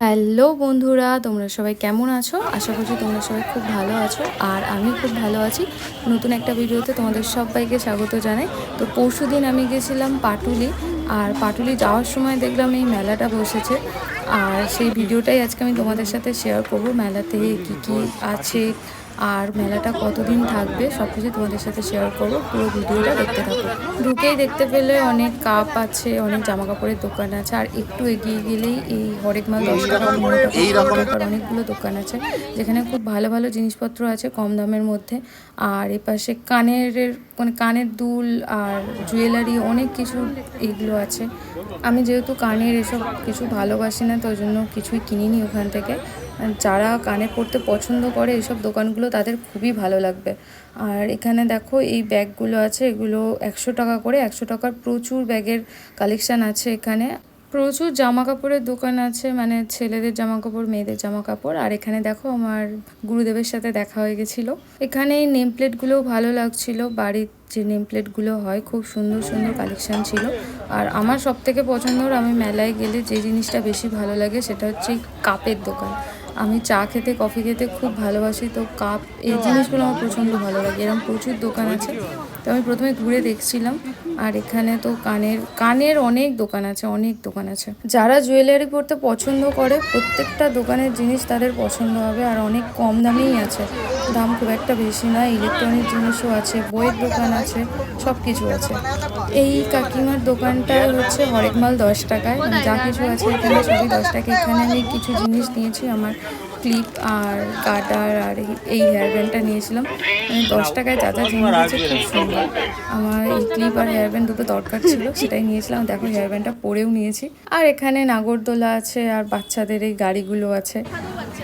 Hello বন্ধুরা, তোমরা সবাই কেমন আছো? আশা করছি তোমরা সবাই খুব ভালো আছো আর আমি খুব ভালো আছি। নতুন একটা ভিডিওতে তোমাদের সবাইকে স্বাগত জানাই। তো পরশু দিন আমি গেছিলাম পাটুলি আর পাটুলি যাওয়ার সময় দেখলাম এই মেলাটা বসেছে। আর সেই ভিডিওটাই আজকে আমি তোমাদের সাথে শেয়ার করব। মেলাতে কী কী আছে আর মেলাটা কতদিন থাকবে সব কিছু তোমাদের সাথে শেয়ার করব। পুরো ভিডিওটা দেখতে থাকো। ঢুকেই দেখতে পেলে অনেক কাপ আছে অনেক জামা কাপড়ের দোকান আছে আর একটু এগিয়ে গেলেই এই হরেক মাল দশ টাকা টাকার অনেকগুলো দোকান আছে যেখানে খুব ভালো ভালো জিনিসপত্র আছে কম দামের মধ্যে। আর এপাশে কানের মানে কানের দুল আর জুয়েলারি অনেক কিছু এগুলো আছে। আমি যেহেতু কানের এসব কিছু ভালোবাসি না তো ওই জন্য কিছুই কিনিনি ওখান থেকে। যারা কানে পড়তে পছন্দ করে এইসব দোকানগুলো তাদের খুবই ভালো লাগবে। আর এখানে দেখো এই ব্যাগগুলো আছে, এগুলো একশো টাকা করে, একশো টাকার প্রচুর ব্যাগের কালেকশান আছে এখানে। প্রচুর জামা কাপড়ের দোকান আছে মানে ছেলেদের জামা কাপড় মেয়েদের জামা কাপড় আর এখানে দেখো আমার গুরুদেবের সাথে দেখা হয়ে গেছিল। এখানে এই নেম প্লেটগুলোও ভালো লাগছিল। বাড়ির যে নেম প্লেটগুলো হয়, খুব সুন্দর সুন্দর কালেকশান ছিল। আর আমার সব থেকে পছন্দর আমি মেলায় গেলে যে জিনিসটা বেশি ভালো লাগে সেটা হচ্ছে কাপের দোকান। আমি চা খেতে, কফি খেতে খুব ভালোবাসি, তো কাপ, এই জিনিসগুলো আমার প্রচণ্ড ভালো লাগে। এরকম প্রচুর দোকান আছে। তো আমি প্রথমে ঘুরে দেখছিলাম। আর এখানে তো কানের কানের অনেক দোকান আছে, অনেক দোকান আছে। যারা জুয়েলারি পরতে পছন্দ করে, প্রত্যেকটা দোকানের জিনিস তাদের পছন্দ হবে। আর অনেক কম দামেই আছে। দাম খুব একটা বেশি না, ইলেকট্রনিক জিনিসও আছে, বইয়ের দোকান আছে সব কিছু আছে। এই কাকিমার দোকানটা হচ্ছে হরেক মাল দশ টাকায়। যা কিছু আছে এখানে, সবই দশ টাকা। এখানে আমি কিছু জিনিস নিয়েছি আমার ক্লিপ আর কাটার আর এই- হেয়ার ব্যান্ডটা নিয়েছিলাম। মানে দশ টাকায় যা যা জিনিস খুব সুন্দর। আমার এই ক্লিপ আর হেয়ার ব্যান্ড দুটো দরকার ছিল, সেটাই নিয়েছিলাম। দেখো হেয়ার ব্যান্ডটা পরেও নিয়েছি। আর এখানে নাগরদোলা আছে আর বাচ্চাদের এই গাড়িগুলো আছে।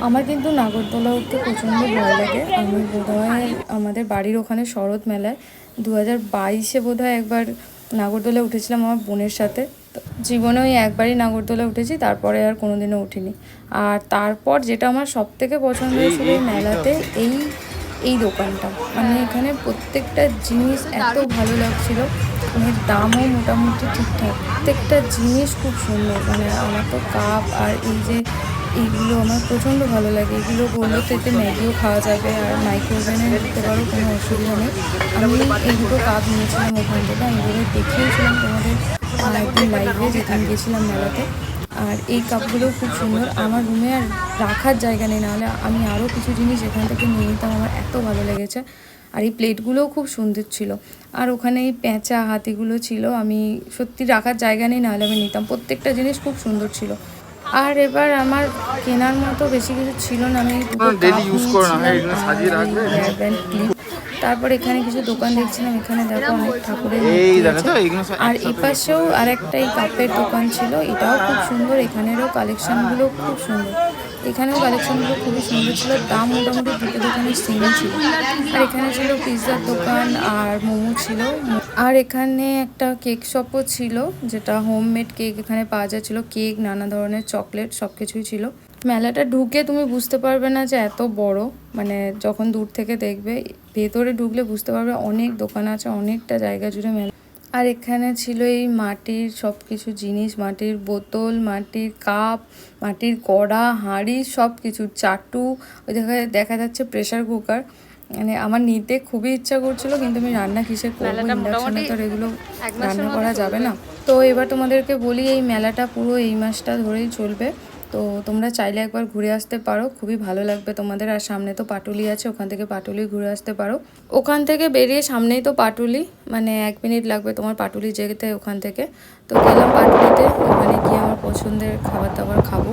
আমার কিন্তু নাগরদোলা উঠতে প্রচণ্ড ভয় লাগে। আমি বোধহয় আমাদের বাড়ির ওখানে শরৎ মেলায় দু হাজার বাইশে বোধহয় একবার নাগরদোলা উঠেছিলাম আমার বোনের সাথে। জীবনে ওই একবারই নাগরদোলা উঠেছি তারপরে আর কোনোদিনও উঠিনি। আর তারপর যেটা আমার সব থেকে পছন্দ হয়েছিল এই মেলাতে এই এই দোকানটা। মানে এখানে প্রত্যেকটা জিনিস এত ভালো লাগছিল মানে দামও মোটামুটি ঠিকঠাক। প্রত্যেকটা জিনিস খুব সুন্দর মানে আমার তো কাপ আর এই যে এইগুলো আমার প্রচণ্ড ভালো লাগে। এগুলো বলল তো এতে ম্যাগিও খাওয়া যাবে আর মাইক্রোওভেনে দিতে পারো কোনো অসুবিধা নেই। আমি এই দুটো কাপ নিয়েছিলাম ওখান থেকে আমি এগুলো দেখিয়েছিলাম তোমাদের একদিন লাইভে যেদিন গেছিলাম মেলাতে। আর এই কাপগুলোও খুব সুন্দর। আমার রুমে আর রাখার জায়গা নেই নাহলে আমি আরও কিছু জিনিস এখান থেকে নিয়ে নিতাম। আমার এত ভালো লেগেছে। আর এই প্লেটগুলোও খুব সুন্দর ছিল। আর ওখানে এই পেঁচা হাতিগুলো ছিল। আমি সত্যি রাখার জায়গা নেই নাহলে আমি নিতাম। প্রত্যেকটা জিনিস খুব সুন্দর ছিল। আর এবার আমার কেনার মতো বেশি কিছু ছিল না। আমি দুটো কাপ নিয়েছিলাম তারপর এখানে কিছু দোকান দেখছিলাম এখানে দেখো অনেক ঠাকুরের আর এই পাশেও আর একটা এই কাপের দোকান ছিল এটাও খুব সুন্দর এখানেরও কালেকশনগুলো খুব সুন্দর। এখানেও কালেকশনগুলো খুবই সুন্দর ছিল দাম মোটামুটি দুটো দোকানের সেমই ছিল। আর এখানে ছিল পিৎজার দোকান আর মোমো ছিল। আর এখানে একটা কেক শপও ছিল যেটা হোমমেড কেক এখানে পাওয়া যাচ্ছিল কেক নানা ধরনের চকলেট সব কিছুই ছিল। মেলাটা ঢুকে তুমি বুঝতে পারবে না যে এত বড়। মানে যখন দূর থেকে দেখবে ভেতরে ঢুকলে বুঝতে পারবে অনেক দোকান আছে অনেকটা জায়গা জুড়ে মেলা। আর এখানে ছিল এই মাটির সব কিছু জিনিস মাটির বোতল মাটির কাপ মাটির কড়া হাঁড়ি সব কিছু চাটু ওই দেখা দেখা যাচ্ছে প্রেশার কুকার মানে আমার নিতে খুবই ইচ্ছা করছিল কিন্তু আমি রান্না কিসে করব? ইন্ডাকশনে তো এগুলো রান্না করা যাবে না। তো এবার তোমাদেরকে বলি এই মেলাটা পুরো এই মাসটা ধরেই চলবে। তো তোমরা চাইলে একবার ঘুরে আসতে পারো, খুবই ভালো লাগবে তোমাদের। আর সামনে তো পাটুলি আছে, ওখান থেকে পাটুলি ঘুরে আসতে পারো। ওখান থেকে বেরিয়ে সামনেই তো পাটুলি মানে এক মিনিট লাগবে তোমার পাটুলি যেতে ওখান থেকে। তো গেলাম পাটুলিতে, ওখানে গিয়ে আমার পছন্দের খাবার দাবার খাব।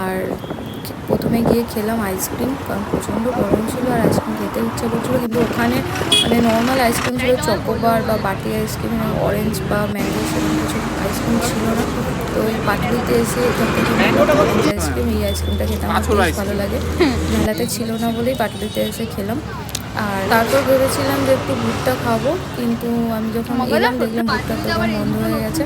আর প্রথমে গিয়ে খেলাম আইসক্রিম কারণ প্রচণ্ড গরম ছিল আর আইসক্রিম খেতে ইচ্ছে করছিল। কিন্তু ওখানে মানে নর্মাল আইসক্রিম ছিল চকোবার বা বাটি আইসক্রিম অরেঞ্জ বা ম্যাঙ্গো সেরকম কিছু আইসক্রিম ছিল না। তো ওই পাটুলিতে এসে আইসক্রিম এই আইসক্রিমটা খেতে আমার ভালো লাগে। মেলাতে ছিল না বলেই পাটুলিতে এসে খেলাম। আর তারপর ভেবেছিলাম যে একটু ভুট্টা খাব কিন্তু আমি যখন এলাম দেখলাম ভুট্টার দোকান বন্ধ হয়ে গেছে।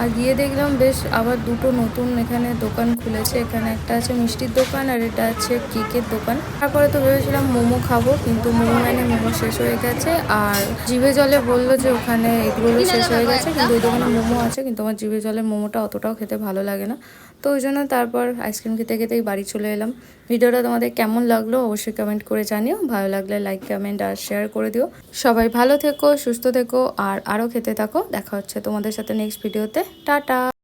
আর গিয়ে দেখলাম বেশ আবার দুটো নতুন এখানে দোকান খুলেছে এখানে একটা আছে মিষ্টির দোকান আর এটা আছে কেকের দোকান। তারপরে তো ভেবেছিলাম মোমো খাব কিন্তু মোমো মানে মোমো শেষ হয়ে গেছে আর জিভে জলে বলল যে ওখানে এগুলো শেষ হয়ে গেছে কিন্তু ওই দোকানে মোমো আছে কিন্তু আমার জিভে জলের মোমোটা অতটাও খেতে ভালো লাগে না। তো ওই জন্য তারপর আইসক্রিম খেতে খেতেই বাড়ি চলে এলাম। ভিডিওটা তোমাদের কেমন লাগল অবশ্যই কমেন্ট করে জানিও। ভালো লাগলে লাইক কমেন্ট আর শেয়ার করে দিও। সবাই ভালো থেকো, সুস্থ থেকো আর আরও খেতে থাকো। দেখা হচ্ছে তোমাদের সাথে নেক্সট ভিডিওতে টাটা!